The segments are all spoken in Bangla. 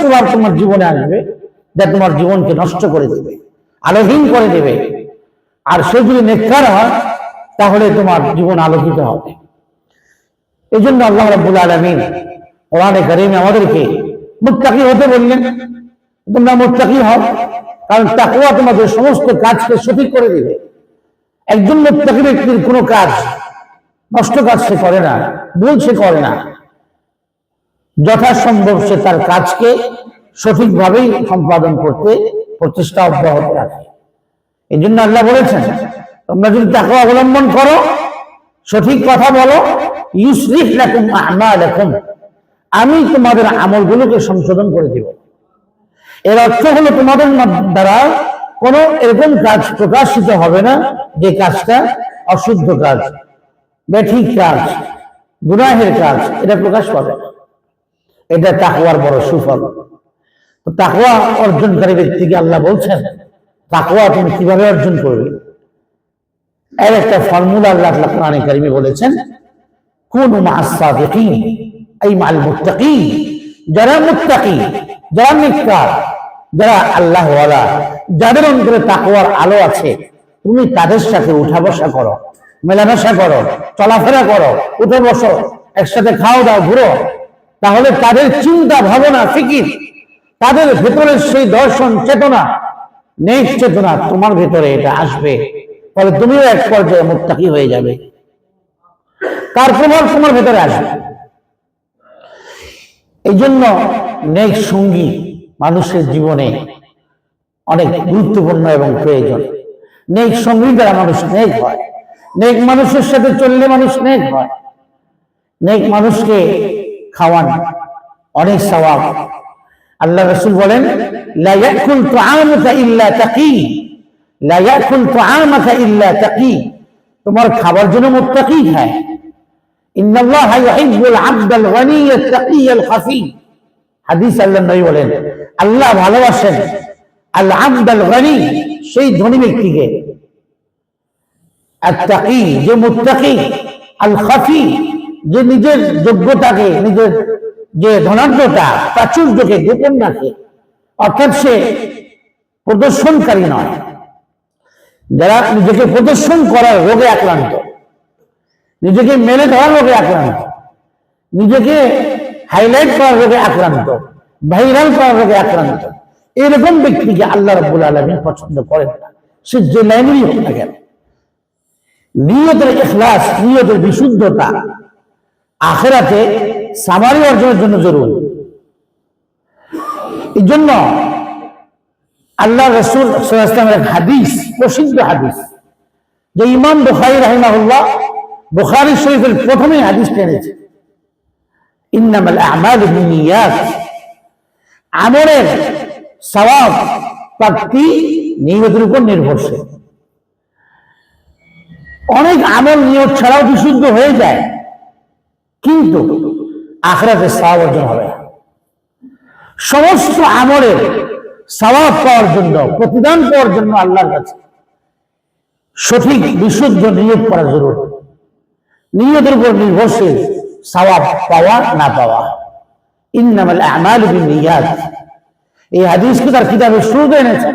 প্রভাব তোমার জীবনে আসবে, যা তোমার জীবনকে নষ্ট করে দেবে, আলোহীন করে দেবে। আর সে যদি নেককার হয়, তাহলে তোমার জীবন আলোকিত হবে। এই জন্য আল্লাহ রাব্বুল আলামিন কোরআনে কারিমে আমাদেরকে মুত্তাকি হতে বললেন, তোমরা মুত্তাকি হও, কারণ তাকওয়া তোমাদের সমস্ত কাজকে সঠিক করে দিবে। একজন মুত্তাকি ব্যক্তির কোনো কাজ, নষ্ট কাজ সে করে না, ভুল সে করে না। যথাসম্ভব সে তার কাজকে সঠিকভাবেই সম্পাদন করতে প্রচেষ্টা অব্যাহত রাখে। এই জন্য আল্লাহ বলেছেন, তোমরা যদি তাকে অবলম্বন করো, সঠিক কথা বলো, ইউসরিফ লাকুম আমালাকুম, আমি তোমাদের আমলগুলোকে সংশোধন করে দিব। এর অর্থ হলো তোমাদের দ্বারা কোনো এরকম কাজ প্রকাশিত হবে না যে কাজটা অশুদ্ধ কাজ বেঠিক কাজ, গুনাহের কাজ, এটা প্রকাশ পাবে না। এটা তাকওয়ার বড় সুফল। তো তাকওয়া অর্জনকারী ব্যক্তিকে আল্লাহ বলছেন, তাকওয়া তুমি কীভাবে অর্জন করবে? এর একটা ফর্মুলা আল্লাহ আল্লাহ কোরআনে কারিমে বলেছেন, কোন মাসাদিকিন এই মাল মুত্তাকি যারা মুত্তাকি, যারা নিকার যারা আল্লাহ যাদের অন্তরে তাকওয়ার আলো আছে, তুমি তাদের সাথে উঠা বসা করো, মেলামেশা করো, চলাফেরা করো, উঠে বসো, একসাথে খাও দাও, ঘুরো। তাহলে তাদের চিন্তা ভাবনা, ফিকির, তাদের ভেতরের সেই দর্শন, চেতনা, নেক চেতনা তোমার ভেতরে এটা আসবে। ফলে তুমিও এক পর্যায়ে মুত্তাকি হয়ে যাবে। তার প্রভাব তোমার ভেতরে আসবে। এই জন্য নেক সঙ্গী মানুষের জীবনে অনেক গুরুত্বপূর্ণ এবং প্রয়োজন। নেক সঙ্গী দ্বারা মানুষ নেক হয়। নেক মানুষের সাথে চললে মানুষ নেক হয়। নেক মানুষকে খাওয়ান, অনেক সওয়াব। আল্লাহ রসুল বলেন, লা ইয়াকুল তুআমাকা ইল্লা তাকি, লা ইয়াকুল তুআমাকা ইল্লা তাকি। তোমার খাবার জন্য মুত্তাকি খায় ইন্নাল্লাহা ইউহিব্বুল আবদাল গনিয়্যাত তাকিয়াল খাফি। হাদিস আল্লাহ নবী বলেন, আল্লাহ ভালোবাসেন, আল আবদাল গনি, সেই ধনী ব্যক্তিকে। আত্তাকি, যে মুত্তাকি, আল খাফি। যে নিজের যোগ্যতাকে, নিজের যে ধনাঢ্যতা, প্রাচুর্যকে গোপন রাখে, অর্থাৎ সে প্রদর্শনকারী নয়। যারা নিজেকে প্রদর্শন করার রোগে আক্রান্ত, নিজেকে মেলে ধরার রোগে আক্রান্ত, নিজেকে হাইলাইট করার রোগে আক্রান্ত ভাইরাল করার রোগে আক্রান্ত, এরকম ব্যক্তিকে আল্লাহ রব্বুল আলমী পছন্দ করেন না। সে যে লাইনেরই হোক না কেন। নিয়তের ইখলাস নিয়তের বিশুদ্ধতা আখেরাতে সামারি অর্জনের জন্য জরুরি। এই জন্য আল্লাহ রসুল এক হাদিস, প্রসিদ্ধ হাদিস, যে ইমাম বুখারি রাহিমাহুল্লাহ বুখারি শরীফের প্রথমে হাদিস টেনেছে ইন্নামাল আমাল বিনিয়াত, আমলের সওয়াব প্রাপ্তি নিয়তের উপর নির্ভরশীল। অনেক আমল নিয়ত ছাড়াও বিশুদ্ধ হয়ে যায়। কিন্তু আখরাতে সওয়াব অর্জন হবে। সমস্ত আমলের সওয়াব পাওয়ার জন্য, প্রতিদান পাওয়ার জন্য আল্লাহর কাছে সঠিক, বিশুদ্ধ নিয়োগ করা জরুরি। নিয়তের উপর নির্ভরশীল সওয়াব পাওয়া না পাওয়া। ইন্নামাল আমাল বিনিয়াত এই হাদিসকে তার কিতাবে শুরুতে এনেছেন।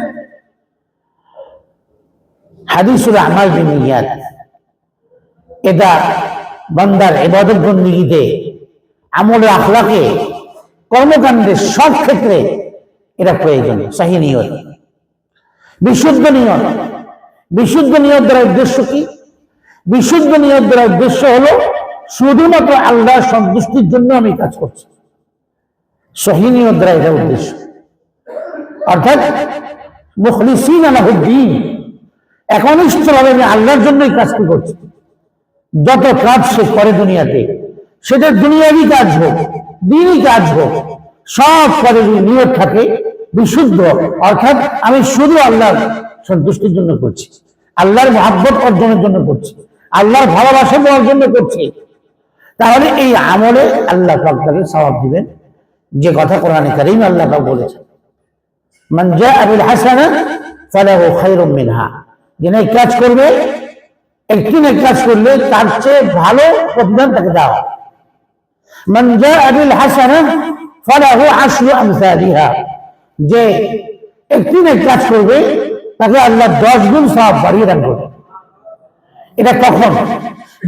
হাদিসুল আমাল বিনিয়াত এটা বান্দার এবাদত বন্দিগিতে আমলের আখলাকে, কর্মকাণ্ডে সব ক্ষেত্রে এটা প্রয়োজন, সাহি নিয়ত। বিশুদ্ধ নিয়ত। বিশুদ্ধ নিয়ত দ্বারা উদ্দেশ্য কি? বিশুদ্ধ নিয়ত দ্বারা উদ্দেশ্য হলো শুধুমাত্র আল্লাহর সন্তুষ্টির জন্য আমি কাজ করছি। সহি নিয়ত দ্বারা এটা উদ্দেশ্য। অর্থাৎ মুখলিসিন আলাহুদ্দিন, একনিষ্ঠভাবে আমি আল্লাহর জন্যই কাজটি করছি। যত কাজ সে করে দুনিয়াতে, সেটা দুনিয়ারই কাজ হোক, দিনই কাজ হোক, সব কাজে যদি নিয়ত থাকে, বিশুদ্ধ, অর্থাৎ আমি শুধু আল্লাহর সন্তুষ্টির জন্য করছি, আল্লাহর মহাব্বত অর্জনের জন্য করছি, আল্লাহর ভালোবাসা দেওয়ার জন্য করছি, তাহলে এই আমলে আল্লাহ পাক তাকে সওয়াব দিবেন। যে কথা কোরআনে কারীম আল্লাহ পাক বলেছেন, মান জাআ বিল হাসানা ফালাহু খায়রুম মিনহা যে নেক কাজ করবে একটি নেক কাজ করলে তার চেয়ে ভালো প্রতিদান তাকে দেওয়া ফালাহু আশরু যে কাজ করবে, তাকে আল্লাহ দশ গুণ সব বাড়িয়ে করবে। এটা কখন?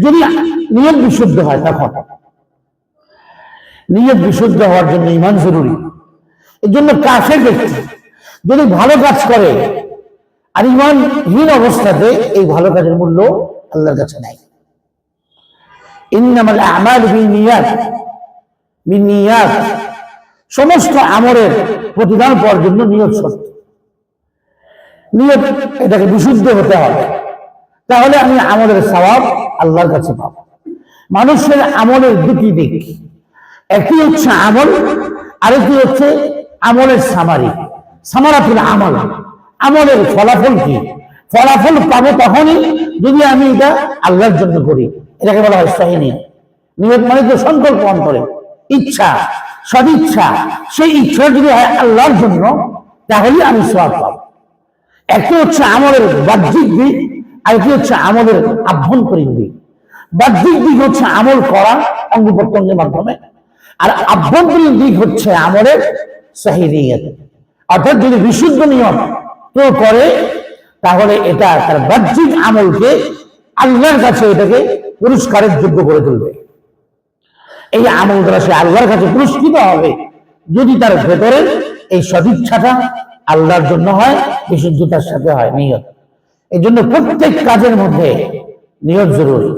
যদি নিয়ত বিশুদ্ধ হয় তখন। নিয়ত বিশুদ্ধ হওয়ার জন্য ইমান জরুরি। এর জন্য কাফের ব্যক্তি যদি ভালো কাজ করে আর ইমানহীন অবস্থাতে এই ভালো কাজের মূল্য আল্লাহর কাছে নাই। ইন্নামাল আমাল বিনিয়াত বিনিয়াত, সমস্ত আমলের প্রতিদান পাওয়ার জন্য নিয়ত শর্ত। নিয়ত এটাকে বিশুদ্ধ হতে হবে। তাহলে আমি আমলের সওয়াব আল্লাহর কাছে পাব। মানুষের আমলের দুটি দিক। একটি হচ্ছে আমল, আরেকটি হচ্ছে আমলের সামারি সামারাতুল আমল। আমলের ফলাফল কি? ফলাফল পাবো তখনই যদি আমি এটা আল্লাহর জন্য করি। এটাকে বলা হয় সহিনী নিয়ত মানে তো সংকল্প অন্তরে। ইচ্ছা, সদিচ্ছা, সেই ইচ্ছা যদি হয় আল্লাহর জন্য তাহলে আমি সব পাবো। একটি হচ্ছে আমলের বাহ্যিক দিক, আরেকটি হচ্ছে আমলের আভ্যন্তরীণ দিক। বাহ্যিক দিক হচ্ছে আমল করা অঙ্গ প্রত্যঙ্গের মাধ্যমে। আর আভ্যন্তরীণ দিক হচ্ছে আমলের সাহিদিয়ত অর্থাৎ যদি বিশুদ্ধ নিয়ম কেউ করে, তাহলে এটা তার বাহ্যিক আমলকে আল্লাহর কাছে এটাকে পুরস্কারের যোগ্য করে তুলবে। এই আমল দ্বারা সে আল্লাহর কাছে পুরস্কৃত হবে। যদি তার ভেতরে এই সদিচ্ছাটা আল্লাহর জন্য হয়, বিশুদ্ধতার সাথে হয়, নিয়ত। এই জন্য প্রত্যেক কাজের মধ্যে নিয়ত জরুরি।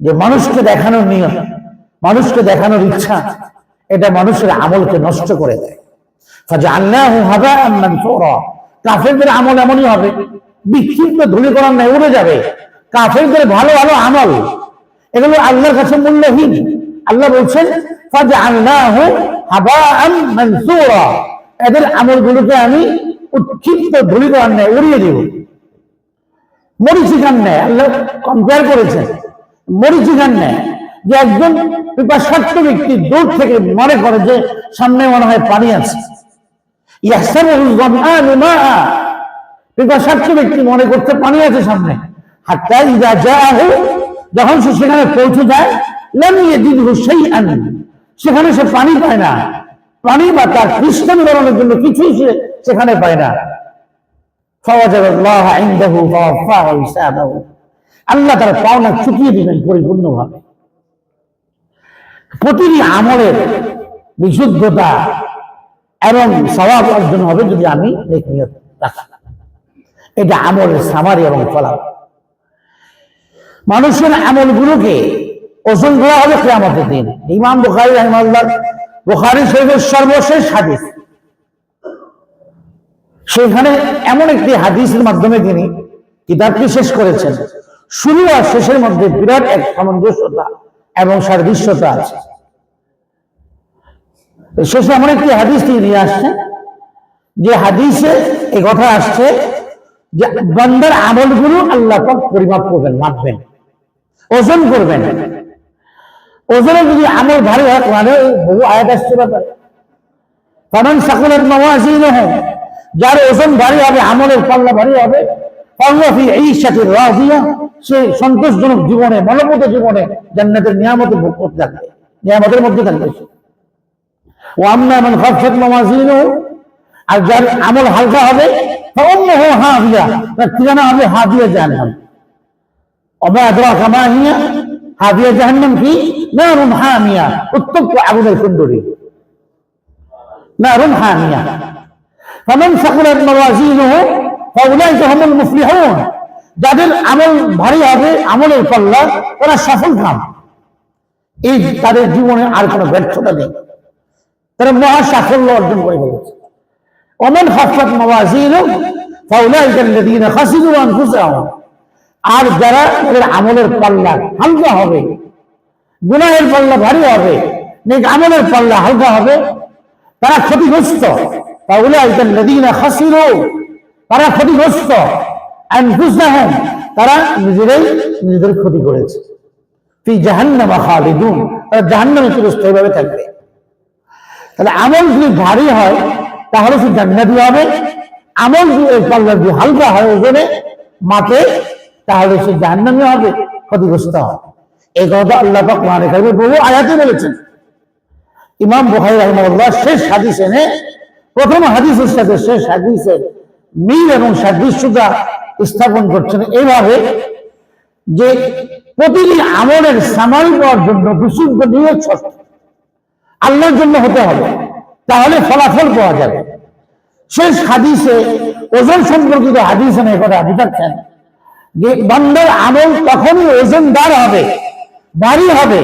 যে মানুষকে দেখানোর নিয়ত, মানুষকে দেখানোর ইচ্ছা, এটা মানুষের আমলকে নষ্ট করে দেয়। আল্লাহ হবে কাফেরদের আমল এমনই হবে। বিক্ষিপ্ত ধূলিকরণ নেই, উড়ে যাবে। কাফেরদের ভালো ভালো আমল। এগুলো আল্লাহর কাছে মূল্যহীন। আল্লাহ বলছেন এদের আমলগুলোকে আমি উৎক্ষিপ্ত ধূলিকরণ নেয় উড়িয়ে দিব। মরিচিকান নেয় আল্লাহ কম্পেয়ার করেছেন। মরিচিকান নেয় যে একজন পিপাসার্থ ব্যক্তি দূর থেকে মনে করে যে সামনে মনে হয় পানি আছে। ব্যক্তি মনে করতে পানি আছে সামনে। যখন সে সেখানে পৌঁছে যায় সেই আনি সেখানে সে পানি পায় না। পানি বা তার খ্রিস্টান ধরনের জন্য কিছুই সে সেখানে পায় না। আল্লাহ তার পাওনা চুকিয়ে দিবেন পরিপূর্ণভাবে। প্রতিটি আমলের বিশুদ্ধতা এবং স্বভাব অর্জন হবে যদি আমি নিয়ত এটা আমলের সামারি এবং ফলাফল। মানুষের আমলগুলোকে ওজন করা হবে কেয়ামতের দিন। ইমাম বুখারি রহমাল্লাহ বুখারি শরীফের সর্বশেষ হাদিস। সেখানে এমন একটি হাদিসের মাধ্যমে তিনি কিতাবটি শেষ করেছেন। শুরু আর শেষের মধ্যে বিরাট এক সামঞ্জস্যতা এবং সাদৃশ্যতা আছে। শেষে এমন একটি হাদিস তিনি নিয়ে আসছেন, যে হাদিসে এই কথা আসছে যে বান্দার আমলগুলো আল্লাহ পাক পরিমাপ করবেন, মাপবেন, ওজন করবেন। ওজনে যদি আমল ভারী হয় মানে বহু আয়াত আসছে ব্যাপারে। কারণ সকলের নওয়াজিন যার ওজন ভারী হবে, আমলের পাল্লা ভারী হবে পাল্লাফি এই সাথে রাজিয়া, সে সন্তোষজনক জীবনে মনোমত জীবনে জান্নাতের নিয়ামতে ভোগ করতে থাকবে, নিয়ামতের মধ্যে থাকবে ও আমনা এমন খরচত নওয়াজিন আর যার আমল হালকা হবে অন্য হো হাবিয়া তার ঠিকানা হবে হাবিয়া জাহান্নাম অবা আদরা কামা হিয়া হাবিয়া জাহান্নাম কি নারুন হামিয়া উত্তপ্ত আগুনের কুণ্ডলী নারুন হামিয়া فمن ثقلت موازينه فاولئك هم المفلحون যাদের আমল ভারী হবে আমলের পাল্লা ওরা সফল কাম এই তাদের জীবনে আর কোনো ব্যর্থতা নেই তারা মহা সাফল্য অর্জন করে ফেলেছে। অমন হাফাত মাওয়াজির ফাউলাইকাল্লাযীনা খাসিরু আনফুসাহুম। আর যারা তাদের আমলের পাল্লা হালকা হবে, গুনাহের পাল্লা ভারী হবে, নেক আমলের পাল্লা হালকা হবে, তারা ক্ষতিগ্রস্ত ফাউলাইকাল্লাযীনা খাসিরু তারা ক্ষতিগ্রস্ত, আনফুসাহুম, তারা নিজেরাই নিজেদের ক্ষতি করেছে। ফি জাহান্নামা খালিদুন, তারা জাহান্নামে চিরস্থায়ীভাবে থাকবে। তাহলে আমল যদি ভারী হয়, তাহলে সে জান্নাতি হবে। আমল যদি হালকা হয় ওজনে মাপে তাহলে সে জাহান্নামী হবে, ক্ষতিগ্রস্ত হবে। এই কথা আল্লাহ পাক কোরআনে কারিমে বহু আয়াতে বলেছেন। ইমাম বুখারী রাহিমাহুল্লাহ শেষ হাদিস এনে প্রথম হাদিসের সাথে শেষ হাদিসের মিল এবং সাদৃশ্যতা স্থাপন করছেন এইভাবে যে প্রতিটি আমলের সামাল পাওয়ার জন্য বিশুদ্ধ নিয়োগ শর্ত। আল্লাহর জন্য হতে হবে। তাহলে ফলাফল পাওয়া যাবে। শেষ হাদিসে ওজন সম্পর্কিত হাদিস কথা বুঝাচ্ছেন যে বান্দার আমল তখনই ওজন ওজনদার হবে ভারী হবে,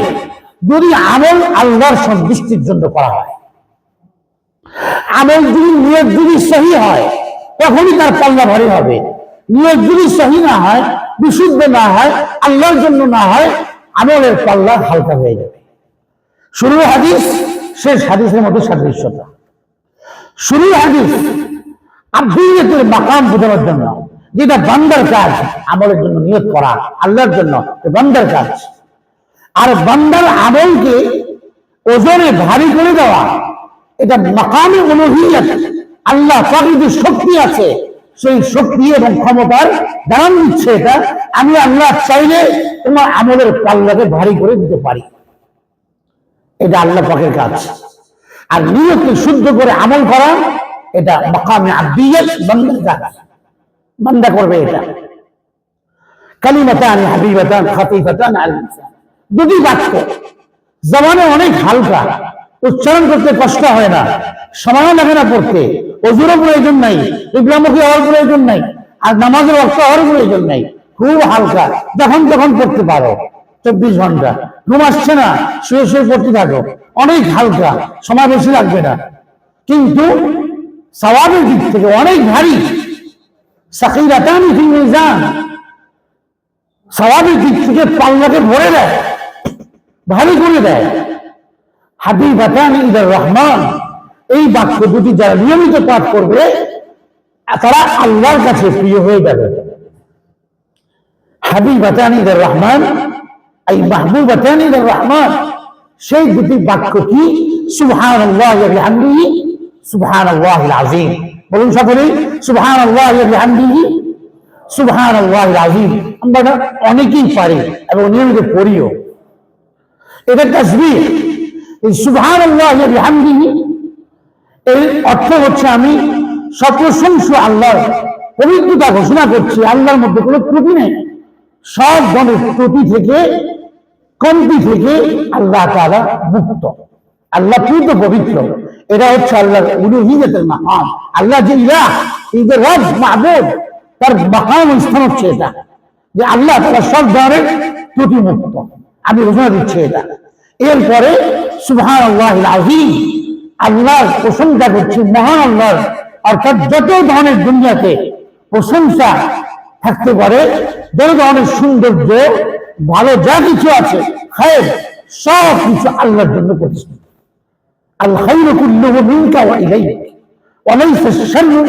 যদি আমল আল্লাহর সন্তুষ্টির জন্য করা হয়। আমল যদি নিয়োগ যদি সহি হয়, তখনই তার পাল্লা ভারী হবে। নিয়োগ যদি সহি না হয়, বিশুদ্ধ না হয়, আল্লাহর জন্য না হয়, আমলের পাল্লা হালকা হয়ে যাবে। শুরুর হাদিস, শেষ হাদিসের মধ্যে সাদৃশ্যতা। শুরুর হাদিস, আব্দুল্লাহের মাকাম বোঝানোর জন্য, যেটা বান্দার কাজ, আমলের জন্য নিয়োগ করা, আল্লাহর জন্য বান্দার কাজ। আর বান্দার আমলকে ওজনে ভারী করে দেওয়া, এটা মাকামে অনুভূত আল্লাহ প্রাকৃতিক শক্তি আছে, সেই শক্তি এবং ক্ষমতার দান দিচ্ছে এটা, আমি আল্লাহ চাইলে তোমার আমলের পাল্লাকে ভারী করে দিতে পারি। এটা আল্লাহ পাকের কাজ। আর নিয়তকে শুদ্ধ করে আমল করা, এটা মাকামে আব্দিয়াত বান্দার কাজ। বান্দা করবে এটা। কালিমাতান, হাবিবাতান, খাতিফাতান আল দুটি বাক্য। জবানে অনেক হালকা। উচ্চারণ করতে কষ্ট হয় না। সময় লাগে না পড়তে। অজুরও প্রয়োজন নাই। ইবলামুখী হওয়ার প্রয়োজন নাই। আর নামাজের অর্থ হওয়ার প্রয়োজন নাই। খুব হালকা। যখন তখন পড়তে পারো। চব্বিশ ঘণ্টা। ঘুম আসছে না, শুয়ে শুয়ে পড়তে থাকো। অনেক হালকা, সময় বেশি লাগবে না। কিন্তু সওয়াবের দিক থেকে অনেক ভারী। সাকিরাতানি দিক থেকে পাল্লাকে ভরে দেয়, ভারী করে দেয়। হাবিবাতান ইদার রহমান। এই বাক্য দুটি যারা নিয়মিত পাঠ করবে, তারা আল্লাহর কাছে প্রিয় হয়ে যাবে। হাবিবাতান ইদার রহমান এই মাহবুবাতান রহমান, সেই দুটি বাক্য কি? সুবহান আল্লাহ বিহামদিহি সুবহান আল্লাহ আজিম বলুন সকলে সুবহান আল্লাহ বিহামদিহি সুবহান আল্লাহ আজিম আমরা অনেকেই পারি এবং নিয়মিত পড়িও। এটা তাসবিহ। এই সুবহান আল্লাহ বিহামদিহি, এর অর্থ হচ্ছে আমি সপ্রশংস আল্লাহর পবিত্রতা ঘোষণা করছি, আল্লাহর মধ্যে কোনো ত্রুটি নেই। সব ধরনের ত্রুটি থেকে কমতি থেকে আল্লাহ তাআলা মুক্ত। আল্লাহ পূর্ণ পবিত্র? এটা হচ্ছে আল্লাহর উলুহিয়তের মাকাম আল্লাহ যে ইলাহ, এই রব, মাহবুব, তার মাকাম স্থান হচ্ছে এটা। যে আল্লাহ তারা সব ধরনের ত্রুটি মুক্ত আমি ঘোষণা দিচ্ছি এটা। এরপরে সুবহান আল্লাহ আজিম আল্লাহর প্রশংসা করছি মহান আল্লাহর। অর্থাৎ যত ধরনের দুনিয়াতে প্রশংসা থাকতে পারে, যত ধরনের সৌন্দর্য ভালো যা কিছু আছে, খায়ের সব কিছু আল্লাহর জন্য প্রতিষ্ঠিত। আল খাইরু কুল্লুহু মিনকা ওয়া শাররু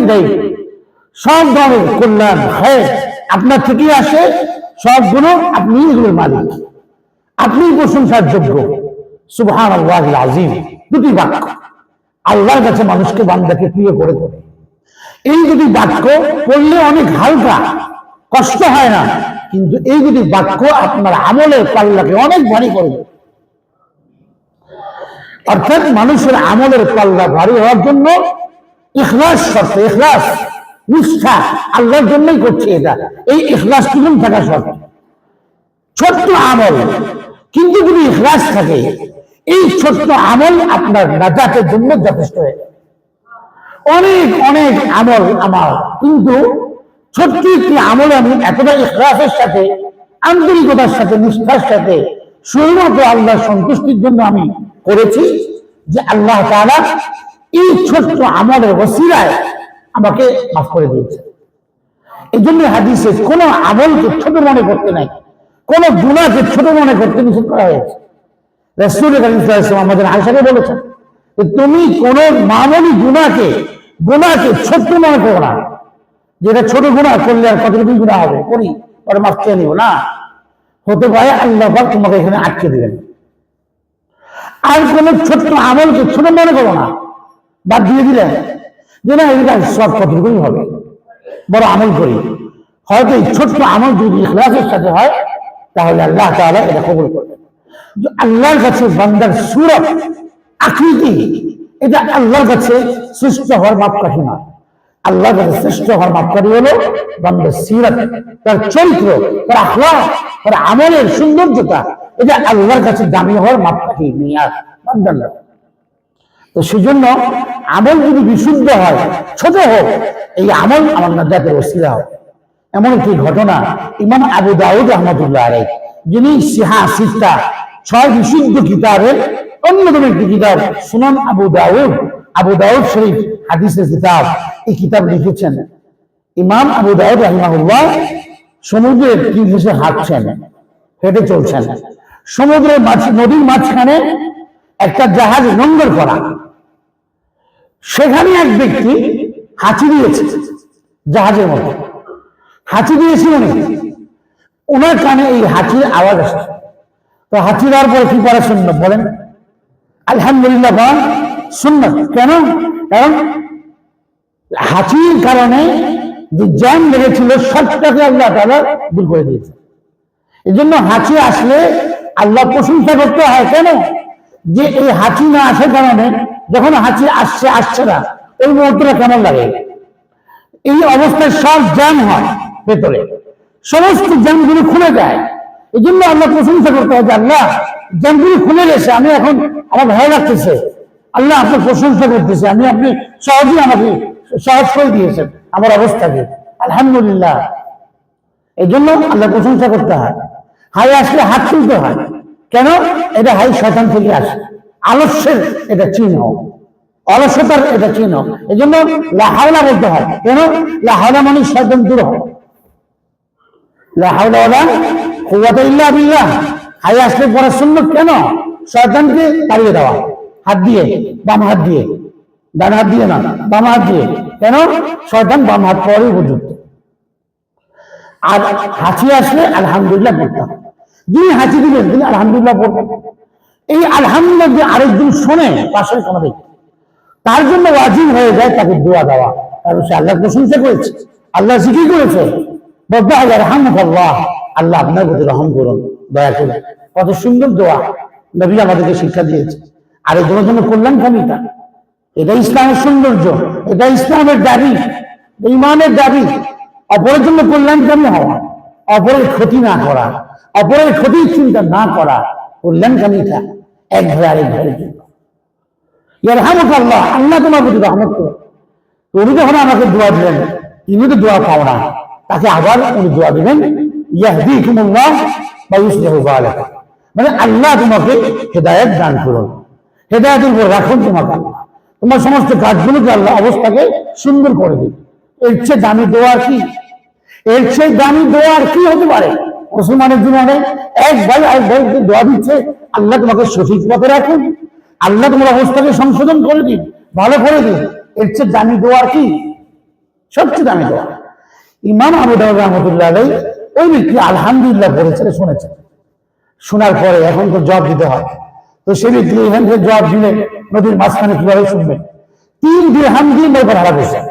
সব ধরনের কল্যাণ, খায়ের আপনার থেকেই আসে সবগুলো আপনি এগুলোর মালিক। আপনি প্রশংসার যোগ্য সুবহান আল্লাহ আজিম দুটি বাক্য। আল্লাহর কাছে মানুষকে বান্দাকে প্রিয় করে দেবে এই দুটি বাক্য পড়লে অনেক হালকা, কষ্ট হয় না। কিন্তু এই দুটি বাক্য আপনার আমলের পাল্লাকে অনেক ভারী করে অর্থাৎ মানুষের আমলের পাল্লা ভারী হওয়ার জন্য ইখলাস শর্ত, ইখলাস, নিষ্ঠা আল্লাহর জন্যই করছে এটা। এই ইখলাস কিরম থাকা শর্ত? ছোট্ট আমল। কিন্তু যদি ইখলাস থাকে, এই ছোট্ট আমল আপনার নাজাতের জন্য যথেষ্ট হয়ে অনেক অনেক আমল আমার, কিন্তু ছোট্ট একটি আমল আমি? এতটা ইখলাসের সাথে, আন্তরিকতার সাথে, নিষ্ঠার সাথে, শুধুমাত্র আল্লাহর সন্তুষ্টির জন্য আমি করেছি যে আল্লাহ তাআলা এই ছোট্ট আমলের ওসিলায় আমাকে মাফ করে দিয়েছে এই জন্য হাদিসে কোনো আমলকে ছোট মনে করতে নাই, কোন গুণাকে ছোট মনে করতে নিষেধ করা হয়েছে। রসুল ইসলাম আমাদের আয়সাকে বলেছেন তুমি কোন মামুলি গুণাকে গুণাকে ছোট্ট মনে করো না। যেটা ছোট গুণা করলে আর কতটুকু গুণা হবে? করি। পরে মাফ চেয়ে নিও। না। হতে পারে আল্লাহ তোমাকে এখানে আটকে দিবেন। আর কোন ছোট্ট আমলকে ছোট মনে করো না। বাদ দিয়ে দিলেন যে না এটা সব কতটুকুই হবে? বড় আমল করি। হয়তো এই ছোট্ট আমল যদি ইখলাসের সাথে হয়, তাহলে আল্লাহ তাআলা এটা কবুল করবেন। যে আল্লাহর কাছে বান্দার সুরত আকৃতি, এটা আল্লাহর কাছে সুস্থ হওয়ার মাপকাঠি নয়। আল্লাহর কাছে শ্রেষ্ঠ হওয়ার মাপকাঠি হলো বান্দার সিরাত, তার চরিত্র, তার আখলা তার আমলের সৌন্দর্যতা এটা আল্লাহর কাছে দামি হওয়ার মাপকাঠি নিয়ে বান্দার লোক। তো সেজন্য আমল যদি বিশুদ্ধ হয়, ছোট হোক, এই আমল আমার নাজাতের ওসিলা হবে এমন একটি ঘটনা ইমাম আবু দাউদ রহমতুল্লাহ আলাই যিনি সিহা সিস্তা ছয় বিশুদ্ধ কিতাবের অন্যতম একটি কিতাব, সুনান আবু দাউদ আবু দাউদ শরীফ হাদিসের কিতাব, এই কিতাব লিখেছেন। ইমাম আবু দাউদ রহমাহুল্লাহ সমুদ্রের তীর ঘেসে হাঁটছেন, হেঁটে চলছেন। সমুদ্রের নদীর মাঝখানে একটা জাহাজ নোঙ্গর করা। সেখানে এক ব্যক্তি হাঁচি দিয়েছে, জাহাজের মধ্যে। হাঁচি দিয়েছিল উনি। ওনার কানে এই হাঁচির আওয়াজ আসছে। তো হাঁচি দেওয়ার পরে কি করা শুনল বলেন? আলহামদুলিল্লাহ, বলেন শুনল কেন? কারণ হাঁচির কারণে যে জ্যাম লেগেছিল সবটাকে আল্লাহ তালা দূর করে দিয়েছে। এই জন্য হাঁচি আসলে আল্লাহ প্রশংসা করতে হয়। কেন? যে এই হাঁচি না আসার কারণে যখন হাঁচি আসছে আসছে না, ওই মুহূর্তটা কেমন লাগে? এই অবস্থায় সব জ্যাম হয় ভেতরে। সমস্ত জ্যামগুলো খুলে যায়। এই জন্য আল্লাহ প্রশংসা করতে হয় যে, আল্লাহ জ্যামগুলো খুলে গেছে। আমি এখন আমার ভয় লাগতেছে। আল্লাহ আপনার প্রশংসা করতেছে, আমি আপনি সহজেই আমাকে সহজ করে দিয়েছেন, আমার অবস্থাকে আলহামদুলিল্লাহ। এই জন্য আল্লাহ প্রশংসা করতে হয়। হাই আসলে হাত তুলতে হয়। কেন? এটা হাই শয়তান থেকে আসে। আলস্যের এটা চিহ্ন। অলসতার এটা চিহ্ন। এই জন্য লাহাওলা বলতে হয়। কেন? লাহাওলা মানে শয়তান দূর হয়। লাহাওলা ওলা কুওয়াতা ইল্লা হাই আসলে পড়া সুন্নত কেন? শয়তানকে তাড়িয়ে দেওয়া। হাত দিয়ে, বাম হাত দিয়ে। ডান হাত দিয়ে না, বাম হাত দিয়ে। কেন? শয়তান বাম হাত পরেই উপযুক্ত। আর হাঁচি আসলে আলহামদুলিল্লাহ পড়তাম যিনি হাঁচি দিলেন, তিনি আলহামদুলিল্লাহ পড়বেন। এই আলহামদুলিল্লাহ যে আরেকজন শোনে, পাশের কোনো ব্যক্তি। তার জন্য ওয়াজিব হয়ে যায় তাকে দোয়া দেওয়া। কারণ সে আল্লাহ প্রশংসা করেছে। আল্লাহ জিকির করেছে? আল্লাহ আল্লাহ আপনার প্রতি রহম করুন, দয়া করে কত সুন্দর দোয়া। নবী আমাদেরকে শিক্ষা দিয়েছে আর এগুলোর জন্য কল্যাণকামিতা এটা ইসলামের সৌন্দর্য, এটা ইসলামের দাবি ইমানের দাবি। অপরের জন্য কল্যাণকামী হওয়া, অপরের ক্ষতি না করা, অপরের ক্ষতির চিন্তা না করা কল্যাণকামিতা এক ভাই আরেক ইয়ারহামুক আল্লাহ আল্লাহ তোমার প্রতি রহমত করো উনি যখন আমাকে দোয়া দিলেন তিনি তো দোয়া পাও না, তাকে আবার উনি দোয়া দিলেন, ইয়াহদিকুমুল্লাহ বা ইউসলিহু মানে আল্লাহ তোমাকে হেদায়েত দান করুন। হেদায়েতের উপর রাখুন তোমাকে আল্লাহ তোমার সমস্ত কাজগুলোকে আল্লাহ অবস্থাকে সুন্দর করে দিন এর চেয়ে দামি দোয়া কি? এর চেয়ে দামি দোয়া আর কি হতে পারে? মুসলমানের জীবনে এক ভাই এক ভাইকে দোয়া দিচ্ছে, আল্লাহ তোমাকে সঠিক পথে রাখুন। আল্লাহ তোমার অবস্থাকে সংশোধন করে দিন ভালো করে দিন এর চেয়ে দামি দোয়া কি? সবচেয়ে দামি দোয়া। ইমাম আবু দাউদ রহমতুল্লাহ আলাই ওই ব্যক্তি আলহামদুলিল্লাহ বলেছে শুনেছে। শোনার পরে এখন তো জব দিতে হয়। তো সেই এখান থেকে জবাব দিলে নদীর মাঝখানে কীভাবে শুনবে? তিন দিরহাম দিয়ে নৌকা ভাড়া করছেন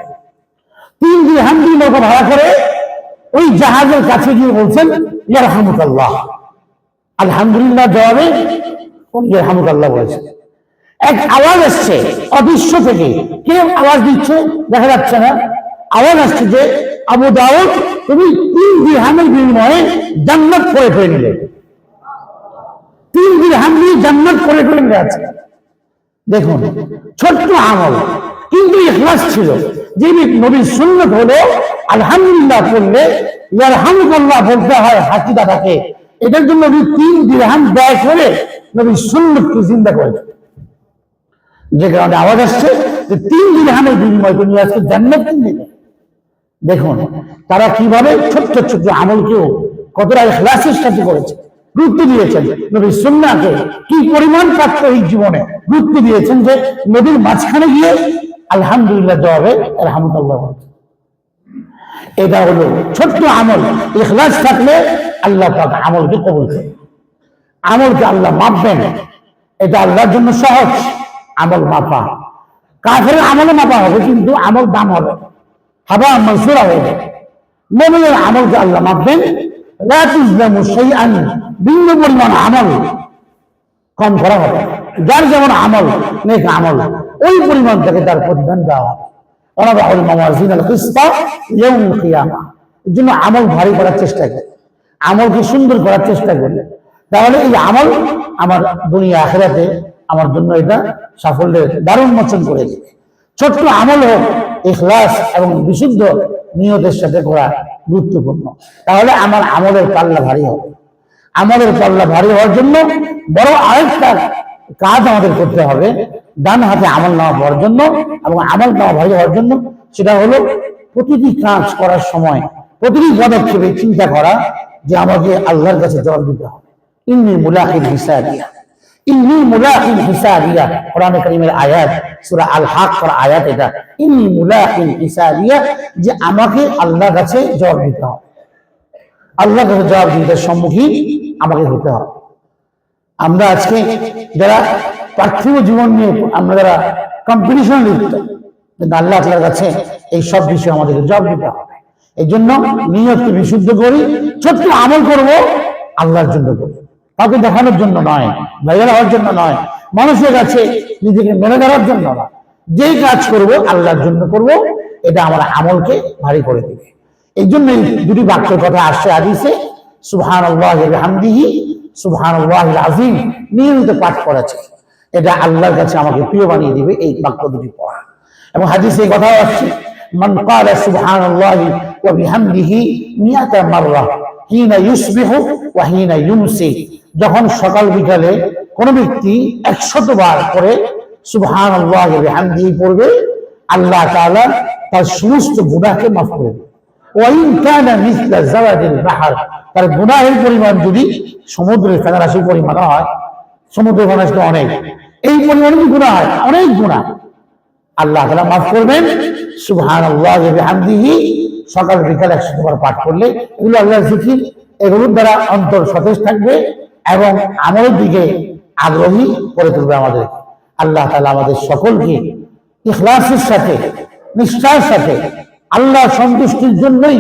তিন দিরহাম দিয়ে নৌকা ভাড়া করে ওই জাহাজের কাছে গিয়ে বলছেন ইয়ারহামুকাল্লাহ আলহামদুলিল্লাহ জবাবে ইয়ারহামুকাল্লাহ বলেছেন এক আওয়াজ আসছে অদৃশ্য থেকে। কে আওয়াজ দিচ্ছে? দেখা যাচ্ছে না। আওয়াজ আসছে যে আবু দাউদ, তুমি তিন দিরহামের বিনিময়ে জান্নাত করে করে নিলে তিন দিরহাম দিয়ে জান্নাত করে করে আছে। দেখুন, ছোট্ট আমল, কিন্তু ইখলাস ছিল। যে নবীর সুন্নত হলো, আলহামদুলিল্লাহ পড়লে, ইয়ারহামুকাল্লাহ বলতে হয় হাতি দাদাকে এটার জন্য নবী তিন দিরহাম ব্যয় করে নবীর সুন্নতকে জিন্দা করেছে যে কারণে আওয়াজ আসছে যে তিন দিরহামের বিনিময় তুমি আজকে জান্নাত কিনবে দেখুন, তারা কীভাবে ছোট্ট ছোট্ট আমলকেও কতটা ইখলাসের সাথে করেছে। গুরুত্ব দিয়েছেন নবীর সুন্নাকে কি পরিমাণ প্রাত্যহিক জীবনে গুরুত্ব দিয়েছেন যে নদীর মাঝখানে গিয়ে আলহামদুলিল্লাহ জবাবে আলহামদুল্লাহ এটা হলো ছোট্ট আমল, ইখলাস থাকলে আল্লাহ পাক আমলকে কবুল করে আমলকে আল্লাহ মাপবেন। এটা আল্লাহর জন্য সহজ আমল মাপা। কাফের আমলে মাপা হবে, কিন্তু আমল দাম হবে। হাবা মনসুরা হয়ে যাবে। মোমিনের আমলকে আল্লাহ মাপবেন। বিন্দু পরিমাণ আমল। কম করা হবে। যার যেমন আমল, নেক আমল, ওই পরিমাণ থেকে তার প্রতিদান দেওয়া হবে। জন্য আমল ভারী করার চেষ্টা করি আমলকে সুন্দর করার চেষ্টা করি তাহলে এই আমল আমার দুনিয়া আখেরাতে আমার জন্য এটা সাফল্যের দারুণ মোচন করে দেবে। ছোট্ট আমল হোক, ইখলাস এবং বিশুদ্ধ নিয়তের সাথে করা গুরুত্বপূর্ণ। তাহলে আমার আমলের পাল্লা ভারী হবে। আমলের পাল্লা ভারী হওয়ার জন্য বড় আরেকটা কাজ আমাদের করতে হবে, ডান হাতে আমল নেওয়া হওয়ার জন্য এবং আমল নেওয়া ভারী হওয়ার জন্য। সেটা হলো প্রতিটি কাজ করার সময়, প্রতিটি পদক্ষেপে চিন্তা করা যে আমাকে আল্লাহর কাছে জবাব দিতে হবে। ইন্নি মুলাকিল হিসাবিয়া। মুলাকিল হিসাবিয়া। কোরআন কারীমের আয়াত, সূরা আল হাক আয়াত এটা। মুলাকিল হিসাবিয়া, যে আমাকে আল্লাহর কাছে জবাব দিতে হবে। আল্লাহর কাছে জবাব দিতে সম্মুখীন আমাকে হতে হবে। আমরা আজকে যারা পার্থিব জীবন নিয়ে, আমরা যারা কম্পিটিশন লিপ্ত আল্লাহ কাছে এই সব বিষয়ে আমাদেরকে জবাব দিতে হবে। এই জন্য নিয়তকে বিশুদ্ধ করি, ছোট্ট আমল করব, আল্লাহর জন্য করি কাউকে দেখানোর জন্য নয় ভাইরাল হওয়ার জন্য নয়, মানুষের কাছে নিজেকে মেনে ধরার জন্য নয়। যেই কাজ করব, আল্লাহর জন্য করব, এটা আমার আমলকে ভারী করে দেবে। এই জন্য দুটি বাক্যের কথা আসছে আদিসে সুবহান আল্লাহ হামদিহি সুবহান আল্লাহ আজিম নিয়মিত পাঠ করেছে। এটা আল্লাহর কাছে আমাকে প্রিয় বানিয়ে দিবে এই বাক্য দুটি পড়া। এবং হাদিসে এই কথাও আসছে, মান ক্বালা সুবহানাল্লাহি ওয়া বিহামদিহি মিয়াতা মাররা হিনা ইউসবিহু ওয়া হিনা ইউমসি। যখন সকাল বিকালে কোন ব্যক্তি 100 বার করে সুবহানাল্লাহি ওয়া বিহামদিহি পড়বে, আল্লাহ তাআলা তার সমস্ত গুনাহকে মাফ করে দেবে। ওয়াইন কানা মিসলা জাওয়াদিল বাহর, তার গুনাহের পরিমাণ যদি সমুদ্রের ফেনারাশির পরিমাণ হয়, সমুদ্রের ফেনারাশি অনেক, এই পরিমাণে গুনাহ হয়, অনেক গুনাহ। আল্লাহ তাআলা মাফ করবেন, সুবহানাল্লাহি ওয়া বিহামদিহি সকাল বিকাল একশো বার পাঠ করলে এগুলো আল্লাহর জিকির এগুলোর দ্বারা অন্তর সতেজ থাকবে এবং আমলের দিকে আগ্রহী করে তুলবে আমাদের। আল্লাহ তাআলা আমাদের সকলকে ইখলাসের সাথে, নিষ্ঠার সাথে আল্লাহ সন্তুষ্টির জন্যই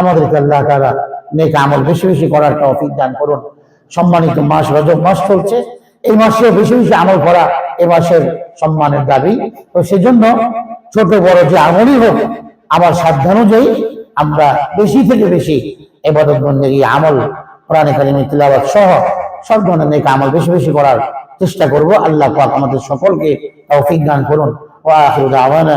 আমাদেরকে আল্লাহ তাআলা নেক আমল বেশি বেশি করার তৌফিক দান করুন। সম্মানিত মাস রজব মাস চলছে। এই মাসে বেশি বেশি আমল করা এ মাসের সম্মানের দাবি। তো সেজন্য ছোট বড় যে আমলই হোক আমার সাধ্যানুযায়ী আমরা বেশি থেকে বেশি এবাদত বন্দেগী আমল, কোরআনে কালীন তিলাবাদ সহ সব ধরনের আমল বেশি বেশি করার চেষ্টা করব। আল্লাহ পাক আমাদের সকলকে দান করুন। ওয়া আখিরু দাওয়ানা